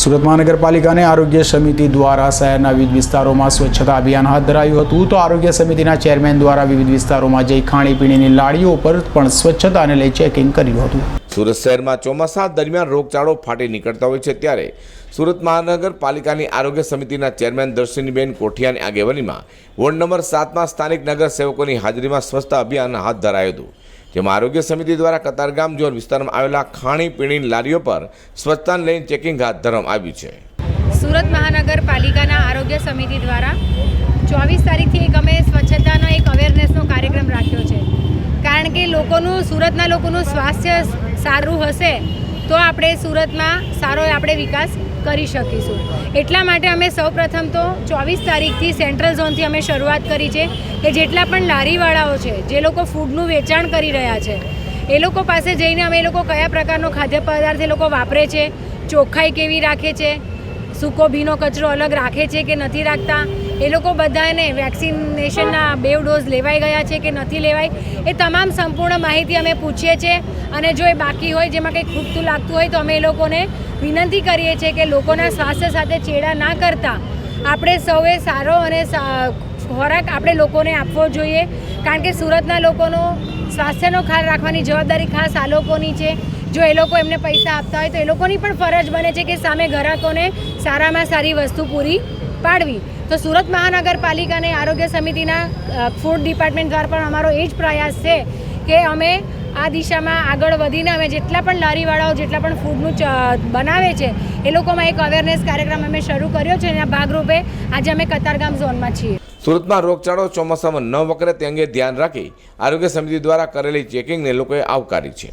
સુરત મહાનગરપાલિકાને આરોગ્ય સમિતિ દ્વારા શહેરના વિવિધ વિસ્તારોમાં સ્વચ્છતા અભિયાન હાથ ધરાયું હતું. તો આરોગ્ય સમિતિના ચેરમેન દ્વારા વિવિધ વિસ્તારોમાં જઈ ખાણીપીણીની લાડીઓ પર પણ સ્વચ્છતાને લઈ ચેકિંગ કર્યું હતું. સુરત શહેરમાં ચોમાસા દરમિયાન રોગચાળો ફાટી નીકળતા હોય છે ત્યારે સુરત મહાનગરપાલિકાની આરોગ્ય સમિતિના ચેરમેન દર્શનીબેન કોઠિયાની આગેવાનીમાં વોર્ડ નંબર સાતમાં સ્થાનિક નગર સેવકોની હાજરીમાં સ્વચ્છતા અભિયાન હાથ ધરાયું હતું. જેમાં આરોગ્ય સમિતિ દ્વારા કતારગામ ઝોન વિસ્તારમાં આવેલા ખાણીપીણીની લારીઓ પર સ્વચ્છતાને લઈને ચેકિંગ હાથ ધરવામાં આવ્યું છે. સુરત મહાનગરપાલિકાના આરોગ્ય સમિતિ દ્વારા ચોવીસ તારીખથી એક અમે સ્વચ્છતાનો એક અવેરનેસનો કાર્યક્રમ રાખ્યો છે. કારણ કે લોકોનું સુરતના લોકોનું સ્વાસ્થ્ય સારું હશે તો આપણે સુરતમાં સારો આપણે વિકાસ કરી શકીશું. એટલા માટે અમે સૌપ્રથમ તો ચોવીસ તારીખથી સેન્ટ્રલ ઝોનથી અમે શરૂઆત કરી છે કે જેટલા પણ લારીવાળાઓ છે, જે લોકો ફૂડનું વેચાણ કરી રહ્યા છે, એ લોકો પાસે જઈને અમે એ લોકો કયા પ્રકારનો ખાદ્ય પદાર્થ એ લોકો વાપરે છે, ચોખ્ખાઈ કેવી રાખે છે સૂકો ભીનો કચરો અલગ રાખે છે કે નથી રાખતા? એ લોકો બધાને વેક્સિનેશનના બે ડોઝ લેવાઈ ગયા છે કે નથી લેવાય એ તમામ સંપૂર્ણ માહિતી અમે પૂછીએ છીએ અને જો એ બાકી હોય, જેમાં કંઈ ખૂટતું લાગતું હોય તો અમે એ લોકોને વિનંતી કરીએ છીએ કે લોકોના સ્વાસ્થ્ય સાથે ચેડા ના કરતા આપણે સૌએ સારો અને ખોરાક આપણે લોકોને આપવો જોઈએ. કારણ કે સુરતના લોકોનો સ્વાસ્થ્યનો ખ્યાલ રાખવાની જવાબદારી ખાસ આ લોકોની છે. જો એ લોકો એમને પૈસા આપતા હોય તો એ લોકોની પણ ફરજ બને છે કે સામે ગ્રાહકોને સારામાં સારી વસ્તુ પૂરી પાડવી. તો સુરત મહાનગરપાલિકાને આરોગ્ય સમિતિના ફૂડ ડિપાર્ટમેન્ટ દ્વારા પણ અમારો એ જ પ્રયાસ છે કે અમે આ દિશામાં આગળ વધીને અમે જેટલા પણ લારીવાળાઓ, જેટલા પણ ફૂડનું બનાવે છે, એ લોકોમાં એક અવેરનેસ કાર્યક્રમ અમે શરૂ કર્યો છે આ ભાગરૂપે આજે અમે કતારગામ ઝોનમાં છીએ. સુરતમાં રોગચાળો ચોમાસામાં ન વકરે તે અંગે ધ્યાન રાખી આરોગ્ય સમિતિ દ્વારા કરેલી ચેકિંગને લોકોએ આવકારી છે.